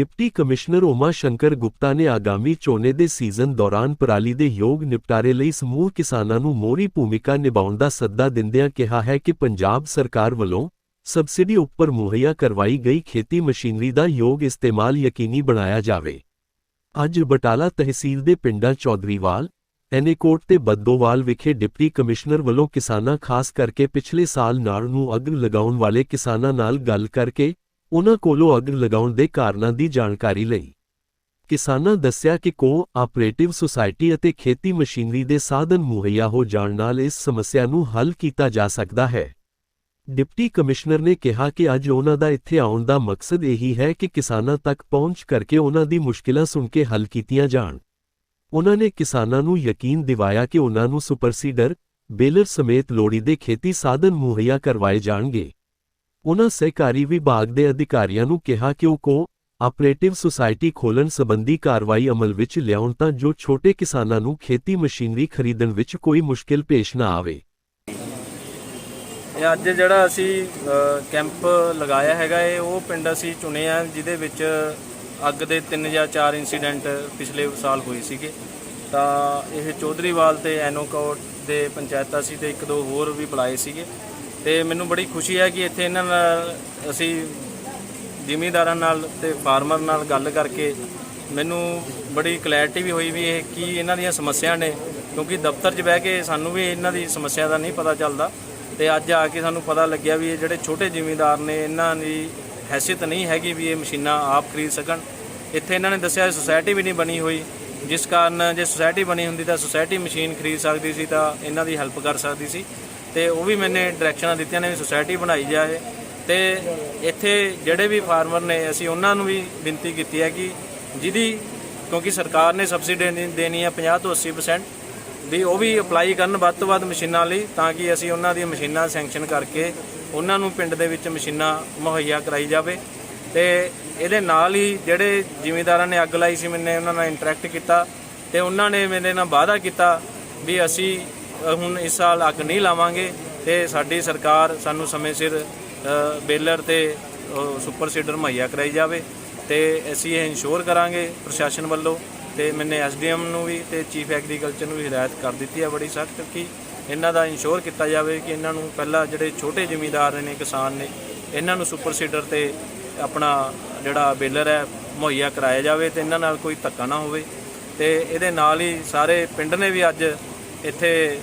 Deputy commissioner Uma Shankar Gupta ਨੇ ਆਗਾਮੀ ਝੋਨੇ ਦੇ ਸੀਜ਼ਨ ਦੌਰਾਨ ਪਰਾਲੀ ਦੇ ਯੋਗ ਨਿਪਟਾਰੇ ਲਈ ਸਮੂਹ ਕਿਸਾਨਾਂ ਨੂੰ ਮੋਹਰੀ ਭੂਮਿਕਾ ਨਿਭਾਉਣ ਦਾ ਸੱਦਾ ਦਿੰਦਿਆਂ ਕਿਹਾ ਹੈ ਕਿ ਪੰਜਾਬ ਸਰਕਾਰ ਵੱਲੋਂ ਸਬਸਿਡੀ ਉੱਪਰ ਮੁਹੱਈਆ ਕਰਵਾਈ ਗਈ ਖੇਤੀ ਮਸ਼ੀਨਰੀ ਦਾ ਯੋਗ ਇਸਤੇਮਾਲ ਯਕੀਨੀ ਬਣਾਇਆ ਜਾਵੇ। ਅੱਜ ਬਟਾਲਾ ਤਹਿਸੀਲ ਦੇ ਪਿੰਡਾਂ ਚੌਧਰੀਵਾਲ ਐਨੇਕੋਟ ਤੇ ਬੱਦੋਵਾਲ ਵਿਖੇ ਡਿਪਟੀ ਕਮਿਸ਼ਨਰ ਵੱਲੋਂ ਕਿਸਾਨਾਂ ਖਾਸ ਕਰਕੇ ਪਿਛਲੇ ਸਾਲ ਨਾੜ ਨੂੰ ਅੱਗ ਲਗਾਉਣ ਵਾਲੇ ਕਿਸਾਨਾਂ ਨਾਲ ਗੱਲ ਕਰਕੇ ਉਨ੍ਹਾਂ ਕੋਲੋਂ ਅੱਗ ਲਗਾਉਣ ਦੇ ਕਾਰਨਾਂ ਦੀ ਜਾਣਕਾਰੀ ਲਈ। ਕਿਸਾਨਾਂ ਦੱਸਿਆ ਕਿ ਕੋ ਆਪਰੇਟਿਵ ਸੁਸਾਇਟੀ ਅਤੇ ਖੇਤੀ ਮਸ਼ੀਨਰੀ ਦੇ ਸਾਧਨ ਮੁਹੱਈਆ ਹੋ ਜਾਣ ਨਾਲ ਇਸ ਸਮੱਸਿਆ ਨੂੰ ਹੱਲ ਕੀਤਾ ਜਾ ਸਕਦਾ ਹੈ। ਡਿਪਟੀ ਕਮਿਸ਼ਨਰ ਨੇ ਕਿਹਾ ਕਿ ਅੱਜ ਉਹਨਾਂ ਦਾ ਇੱਥੇ ਆਉਣ ਦਾ ਮਕਸਦ ਇਹੀ ਹੈ ਕਿ ਕਿਸਾਨਾਂ ਤੱਕ ਪਹੁੰਚ ਕਰਕੇ ਉਹਨਾਂ ਦੀ ਮੁਸ਼ਕਿਲਾਂ ਸੁਣ ਕੇ ਹੱਲ ਕੀਤੀਆਂ ਜਾਣ। ਉਹਨਾਂ ਨੇ ਕਿਸਾਨਾਂ ਨੂੰ ਯਕੀਨ ਦਿਵਾਇਆ ਕਿ ਉਹਨਾਂ ਨੂੰ ਸੁਪਰਸੀਡਰ, ਬੇਲਰ ਸਮੇਤ ਲੋੜੀਂਦੇ ਖੇਤੀ ਸਾਧਨ ਮੁਹੱਈਆ ਕਰਵਾਏ ਜਾਣਗੇ। ਉਹਨਾਂ ਸਹਿਕਾਰੀ ਵਿਭਾਗ ਦੇ ਅਧਿਕਾਰੀਆਂ ਨੂੰ ਕਿਹਾ ਕਿ ਉਹ ਕੋ ਆਪਰੇਟਿਵ ਸੁਸਾਇਟੀ ਖੋਲਣ ਸੰਬੰਧੀ ਕਾਰਵਾਈ ਅਮਲ ਵਿੱਚ ਲਿਆਉਣ ਤਾਂ ਜੋ ਛੋਟੇ ਕਿਸਾਨਾਂ ਨੂੰ ਖੇਤੀ ਮਸ਼ੀਨਰੀ ਖਰੀਦਣ ਵਿੱਚ ਕੋਈ ਮੁਸ਼ਕਿਲ ਪੇਸ਼ ਨਾ ਆਵੇ। ਇਹ ਅੱਜ ਜਿਹੜਾ ਅਸੀਂ ਕੈਂਪ ਲਗਾਇਆ ਹੈਗਾ, ਇਹ ਉਹ ਪਿੰਡ ਅਸੀਂ ਚੁਣੇ ਆ, ਜਿਹਦੇ ਵਿੱਚ ਅੱਗ ਦੇ ਤਿੰਨ ਜਾਂ ਚਾਰ ਇਨਸੀਡੈਂਟ ਪਿਛਲੇ ਸਾਲ ਹੋਏ ਸੀਗੇ। ਤਾਂ ਇਹ ਚੌਧਰੀਵਾਲ ਤੇ ਐਨੋਕੋਟ ਦੇ ਪੰਚਾਇਤਾਂ ਸੀ ਤੇ ਇੱਕ ਦੋ ਹੋਰ ਵੀ ਬੁਲਾਏ ਸੀਗੇ। ਤੇ ਮੈਨੂੰ ਬੜੀ ਖੁਸ਼ੀ ਹੈ ਕਿ ਇੱਥੇ ਇਹਨਾਂ ਨਾਲ ਅਸੀਂ ਜ਼ਿਮੀਂਦਾਰਾਂ ਨਾਲ ਤੇ ਫਾਰਮਰ ਨਾਲ ਗੱਲ ਕਰਕੇ ਮੈਨੂੰ ਬੜੀ ਕਲੈਰਿਟੀ ਵੀ ਹੋਈ ਵੀ ਇਹ ਕੀ ਇਹਨਾਂ ਦੀਆਂ ਸਮੱਸਿਆ ਨੇ, ਕਿਉਂਕਿ ਦਫ਼ਤਰ 'ਚ ਬਹਿ ਕੇ ਸਾਨੂੰ ਵੀ ਇਹਨਾਂ ਦੀ ਸਮੱਸਿਆ ਦਾ ਨਹੀਂ ਪਤਾ ਚੱਲਦਾ ਤੇ ਅੱਜ ਆ ਕੇ ਸਾਨੂੰ ਪਤਾ ਲੱਗਿਆ ਵੀ ਇਹ ਜਿਹੜੇ ਛੋਟੇ ਜ਼ਿਮੀਂਦਾਰ ਨੇ, ਇਹਨਾਂ ਦੀ ਹੈਸੀਅਤ ਨਹੀਂ ਹੈਗੀ ਵੀ ਇਹ ਮਸ਼ੀਨਾਂ ਆਪ ਖਰੀਦ ਸਕਣ। ਇੱਥੇ ਇਹਨਾਂ ਨੇ ਦੱਸਿਆ ਸੁਸਾਇਟੀ ਵੀ ਨਹੀਂ ਬਣੀ ਹੋਈ, ਜਿਸ ਕਾਰਨ ਜੇ ਸੁਸਾਇਟੀ ਬਣੀ ਹੁੰਦੀ ਤਾਂ ਸੁਸਾਇਟੀ ਮਸ਼ੀਨ ਖਰੀਦ ਸਕਦੀ ਸੀ ਤਾਂ ਇਹਨਾਂ ਦੀ ਹੈਲਪ ਕਰ ਸਕਦੀ ਸੀ। ਤੇ ਉਹ ਵੀ ਮੈਨੇ ਡਾਇਰੈਕਸ਼ਨਾਂ ਦਿੱਤੀਆਂ ਨੇ ਵੀ ਸੁਸਾਇਟੀ ਬਣਾਈ ਜਾਏ। ਤੇ ਇੱਥੇ ਜਿਹੜੇ ਵੀ ਫਾਰਮਰ ਨੇ, ਅਸੀਂ ਉਹਨਾਂ ਨੂੰ ਵੀ ਬੇਨਤੀ ਕੀਤੀ ਹੈ ਕਿ ਜਿਹਦੀ, ਕਿਉਂਕਿ ਸਰਕਾਰ ਨੇ ਸਬਸਿਡੀ ਦੇਣੀ- ਦੇਣੀ ਹੈ 50 ਤੋਂ 80% ਵੀ ਉਹ ਵੀ ਅਪਲਾਈ ਕਰਨ ਵੱਧ ਤੋਂ ਵੱਧ ਮਸ਼ੀਨਾਂ ਲਈ, ਤਾਂ ਕਿ ਅਸੀਂ ਉਹਨਾਂ ਦੀਆਂ ਮਸ਼ੀਨਾਂ ਸੈਂਕਸ਼ਨ ਕਰਕੇ ਉਹਨਾਂ ਨੂੰ ਪਿੰਡ ਦੇ ਵਿੱਚ ਮਸ਼ੀਨਾਂ ਮੁਹੱਈਆ ਕਰਾਈ ਜਾਵੇ। ਤੇ ਇਹਦੇ ਨਾਲ ਹੀ ਜਿਹੜੇ ਜ਼ਿਮੀਂਦਾਰਾਂ ਨੇ ਅੱਗ ਲਾਈ ਸੀ, ਮੈਨੇ ਉਹਨਾਂ ਨਾਲ ਇੰਟਰੈਕਟ ਕੀਤਾ ਤੇ ਉਹਨਾਂ ਨੇ ਮੇਰੇ ਨਾਲ ਵਾਅਦਾ ਕੀਤਾ ਵੀ ਅਸੀਂ ਹੁਣ ਇਸ ਸਾਲ ਅੱਗ ਨਹੀਂ ਲਾਵਾਂਗੇ ਤੇ ਸਾਡੀ ਸਰਕਾਰ ਸਾਨੂੰ ਸਮੇਂ ਸਿਰ ਬੇਲਰ ਤੇ ਅ, ਸੁਪਰ ਸੀਡਰ ਮੁਹੱਈਆ ਕਰਾਈ ਜਾਵੇ ਤੇ ਅਸੀਂ ਇਹ ਇਨਸ਼ੋਰ ਕਰਾਂਗੇ ਪ੍ਰਸ਼ਾਸਨ ਵੱਲੋਂ ਤੇ ਮੈਨੇ ਐਸਡੀਐਮ ਨੂੰ ਵੀ ਤੇ ਚੀਫ ਐਗਰੀਕਲਚਰ ਨੂੰ ਵੀ ਹਦਾਇਤ ਕਰ ਦਿੱਤੀ ਹੈ ਬੜੀ ਸਖਤ ਕਿ ਇਹਨਾਂ ਦਾ ਇਨਸ਼ੋਰ ਕੀਤਾ ਜਾਵੇ ਕਿ ਇਹਨਾਂ ਨੂੰ ਪਹਿਲਾਂ ਜਿਹੜੇ ਛੋਟੇ ਜ਼ਿਮੀਂਦਾਰ ਨੇ ਕਿਸਾਨ ਨੇ ਇਹਨਾਂ ਨੂੰ ਸੁਪਰ ਸੀਡਰ ਤੇ ਆਪਣਾ ਜਿਹੜਾ ਬੇਲਰ ਹੈ ਮੁਹੱਈਆ ਕਰਾਇਆ ਜਾਵੇ ਤੇ ਇਹਨਾਂ ਨਾਲ ਕੋਈ ਧੱਕਾ ਨਾ ਹੋਵੇ ਤੇ ਇਹਦੇ ਨਾਲ ਹੀ ਸਾਰੇ ਪਿੰਡ ਨੇ ਵੀ ਅੱਜ ਇੱਥੇ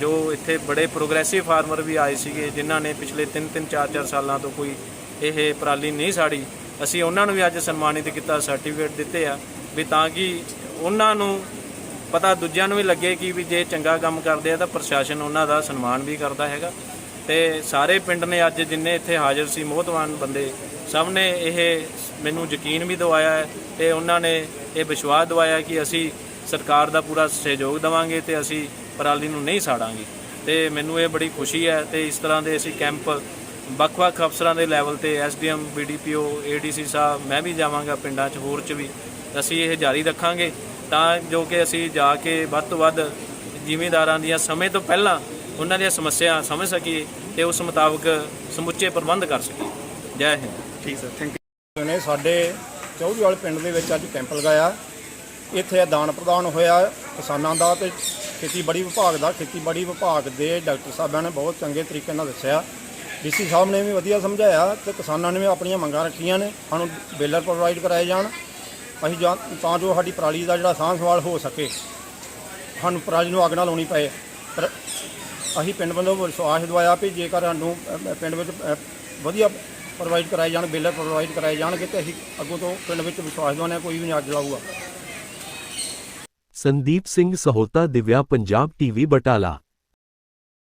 ਜੋ ਇੱਥੇ ਬੜੇ ਪ੍ਰੋਗਰੈਸਿਵ ਫਾਰਮਰ ਵੀ ਆਏ ਸੀਗੇ, ਜਿਨ੍ਹਾਂ ਨੇ ਪਿਛਲੇ 3-3 4-4 ਸਾਲਾਂ ਤੋਂ ਕੋਈ ਇਹ ਪਰਾਲੀ ਨਹੀਂ ਸਾੜੀ। ਅਸੀਂ ਉਹਨਾਂ ਨੂੰ ਵੀ ਅੱਜ ਸਨਮਾਨਿਤ ਕੀਤਾ ਸਰਟੀਫਿਕੇਟ ਦਿੱਤੇ ਆ, ਵੀ ਤਾਂ ਕਿ ਉਹਨਾਂ ਨੂੰ ਪਤਾ ਦੂਜਿਆਂ ਨੂੰ ਵੀ ਲੱਗੇ ਕਿ ਵੀ ਜੇ ਚੰਗਾ ਕੰਮ ਕਰਦੇ ਆ ਤਾਂ ਪ੍ਰਸ਼ਾਸਨ ਉਹਨਾਂ ਦਾ ਸਨਮਾਨ ਵੀ ਕਰਦਾ ਹੈਗਾ। ਤੇ ਸਾਰੇ ਪਿੰਡ ਨੇ ਅੱਜ ਜਿੰਨੇ ਇੱਥੇ ਹਾਜ਼ਰ ਸੀ, ਮੋਹਤਵਾਨ ਬੰਦੇ, ਸਭ ਨੇ ਇਹ ਮੈਨੂੰ ਯਕੀਨ ਵੀ ਦਿਵਾਇਆ ਹੈ ਤੇ ਉਹਨਾਂ ਨੇ ਇਹ ਵਿਸ਼ਵਾਸ ਦਿਵਾਇਆ ਕਿ ਅਸੀਂ ਸਰਕਾਰ ਦਾ ਪੂਰਾ ਸਹਿਯੋਗ ਦੇਵਾਂਗੇ ਤੇ ਅਸੀਂ ਪਰਾਲੀ ਨੂੰ ਨਹੀਂ ਸਾੜਾਂਗੇ। ਤੇ ਮੈਨੂੰ ਇਹ ਬੜੀ ਖੁਸ਼ੀ ਹੈ ਤੇ ਇਸ ਤਰ੍ਹਾਂ ਦੇ ਅਸੀਂ ਕੈਂਪ ਵੱਖ-ਵੱਖ ਅਫਸਰਾਂ ਦੇ ਲੈਵਲ ਤੇ ਐਸਡੀਐਮ, ਬੀਡੀਪੀਓ, ਏਡੀਸੀ ਸਾਹਿਬ, ਮੈਂ ਵੀ ਜਾਵਾਂਗਾ ਪਿੰਡਾਂ 'ਚ, ਹੋਰ 'ਚ ਵੀ। ਅਸੀਂ ਇਹ ਜਾਰੀ ਰੱਖਾਂਗੇ ਤਾਂ ਜੋ ਕਿ ਅਸੀਂ ਜਾ ਕੇ ਵੱਧ ਤੋਂ ਵੱਧ ਜ਼ਿਮੀਂਦਾਰਾਂ ਦੀਆਂ ਸਮੇਂ ਤੋਂ ਪਹਿਲਾਂ ਉਹਨਾਂ ਦੀਆਂ ਸਮੱਸਿਆ ਸਮਝ ਸਕੀਏ ਤੇ ਉਸ ਮੁਤਾਬਕ ਸਮੁੱਚੇ ਪ੍ਰਬੰਧ ਕਰ ਸਕੀਏ। ਜੈ ਹਿੰਦ। ਠੀਕ ਸਰ, ਥੈਂਕ ਯੂ। ਨੇ ਸਾਡੇ ਚੌਧਰੀਵਾਲ ਪਿੰਡ ਦੇ ਵਿੱਚ ਅੱਜ ਕੈਂਪ ਲਗਾਇਆ। ਇੱਥੇ ਦਾਨ ਪ੍ਰਦਾਨ ਹੋਇਆ ਕਿਸਾਨਾਂ ਦਾ ਤੇ ਖੇਤੀਬਾੜੀ ਵਿਭਾਗ ਦਾ। ਖੇਤੀਬਾੜੀ ਵਿਭਾਗ ਦੇ ਡਾਕਟਰ ਸਾਹਿਬਾਂ ਨੇ ਬਹੁਤ ਚੰਗੇ ਤਰੀਕੇ ਨਾਲ ਦੱਸਿਆ। ਡੀਸੀ ਸਾਹਿਬ ਨੇ ਵੀ ਵਧੀਆ ਸਮਝਾਇਆ ਤੇ ਕਿਸਾਨਾਂ ਨੇ ਵੀ ਆਪਣੀਆਂ ਮੰਗਾਂ ਰੱਖੀਆਂ ਨੇ, ਸਾਨੂੰ ਬੇਲਰ ਪ੍ਰੋਵਾਈਡ ਕਰਾਏ ਜਾਣ। ਅਸੀਂ ਜਾਂ ਤਾਂ ਜੋ ਸਾਡੀ ਪਰਾਲੀ ਦਾ ਜਿਹੜਾ ਸਾਂਭ ਸੰਭਾਲ ਹੋ ਸਕੇ, ਸਾਨੂੰ ਪਰਾਲੀ ਨੂੰ ਅੱਗ ਨਾ ਲਾਉਣੀ ਪਏ। ਪਰ ਅਸੀਂ ਪਿੰਡ ਵੱਲੋਂ ਵਿਸ਼ਵਾਸ ਦਵਾਇਆ ਵੀ ਜੇਕਰ ਸਾਨੂੰ ਪਿੰਡ ਵਿੱਚ ਵਧੀਆ ਪ੍ਰੋਵਾਈਡ ਕਰਾਏ ਜਾਣ, ਬੇਲਰ ਪ੍ਰੋਵਾਈਡ ਕਰਾਏ ਜਾਣਗੇ ਤੇ ਅਸੀਂ ਅੱਗੋਂ ਤੋਂ ਪਿੰਡ ਵਿੱਚ ਵਿਸ਼ਵਾਸ ਦਵਾਉਂਦੇ ਹਾਂ, ਕੋਈ ਵੀ ਨਹੀਂ ਅੱਗ ਲਾਊਗਾ। ਸੰਦੀਪ ਸਿੰਘ ਸਹੋਤਾ ਦਿਵਿਆ ਪੰਜਾਬ ਟੀਵੀ ਬਟਾਲਾ